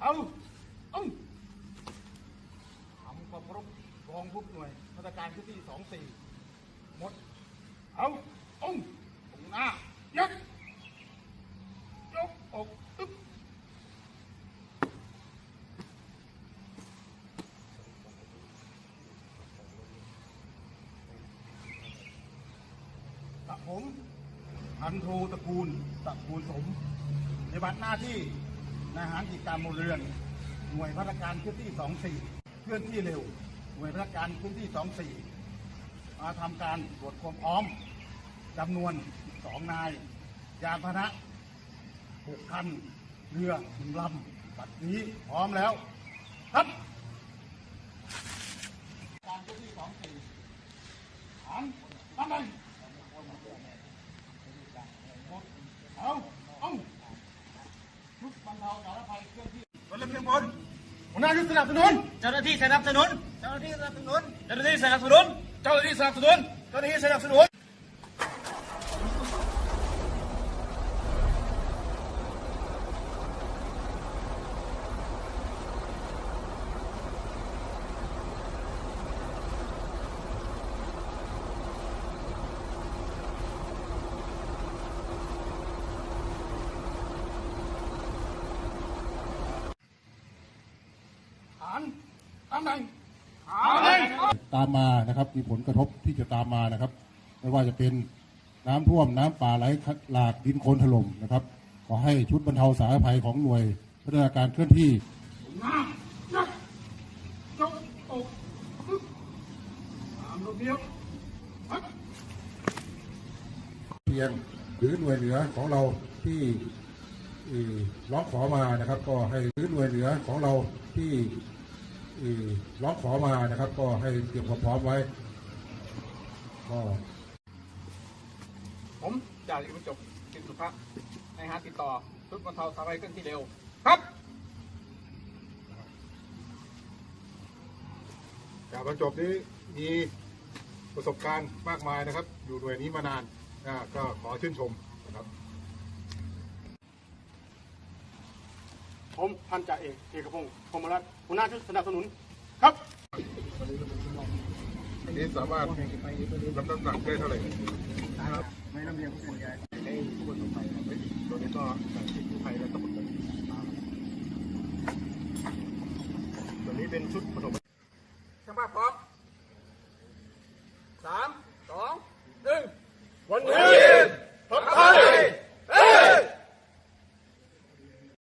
เอาเอาทำความรพรองผู้หน่วยมาตรการพื้นที่สองสี่หมด เอาเอาตรงหน้ายักยกอกตึ๊บกับผมพันโทตระกูลตระกูลสมในบัตรหน้าที่ นายทหารกิจการมเรือน หน่วยพัฒการเคลื่อนที่ 24 เคลื่อนที่เร็ว หน่วยพัฒการเคลื่อนที่ 24 มาทำการตรวจความพร้อมจำนวน 2 นาย ยานพาหนะ 6 คัน เรือหนึ่งลำบัดนี้พร้อมแล้ว ครับการเคลื่อนที่ 24หันทำไม เอาเอาชุดบรรเทาสาธารณภัยเคลื่อน ที่รถเพียงบนหัวหน้าชุดสนับสนุน เจ้าหน้าที่สนับสนุน เจ้าหน้าที่สนับสนุน เจ้าหน้าที่สนับสนุน เจ้าหน้าที่สนับสนุน เจ้าหน้าที่สนับสนุน ตำแหน่งฐานตามมานะครับมีผลกระทบที่จะตามมานะครับ ไม่ว่าจะเป็นน้ำท่วมน้ำป่าไหลหลากดินโคลนถล่มนะครับ ขอให้ชุดบรรเทาสาธารณภัยของหน่วยพัฒนาการเคลื่อนที่หน้ายักยกอกปึ๊บตามระเบียบปึ๊บเพียงหรือหน่วยเหนือของเราที่เอ่อร้องขอมานะครับ ก็ให้หรือหน่วยเหนือของเราที่เอ่อ ร้องขอมานะครับ ก็ให้เตรียมความพร้อมไว้ก็ผมจ่าสิบรรจบกินสุภาพในหาติดต่อชุดบรรเทาสาธารณภัยเคลื่อนที่เร็ว ครับจากบรรจบนี้มีประสบการณ์มากมายนะครับ อยู่หน่วยนี้มานานนะก็ขอชื่นชมนะครับ ผมพันจ่าเอกเอกพงศ์พมรัตน์หัวหน้าชุดสนับสนุนครับอันนี้สามารถรับน้ำหนักได้เท่าไหร่ครับไม่ลำเลียงผู้ป่วยให้ผู้คนวยลงไปตัวนี้ก็ตุดผู้ภัยและตำรวจตัวนี้เป็นชุดผสมช่างภาพพร้อมสามสองหนึ่งวันนี้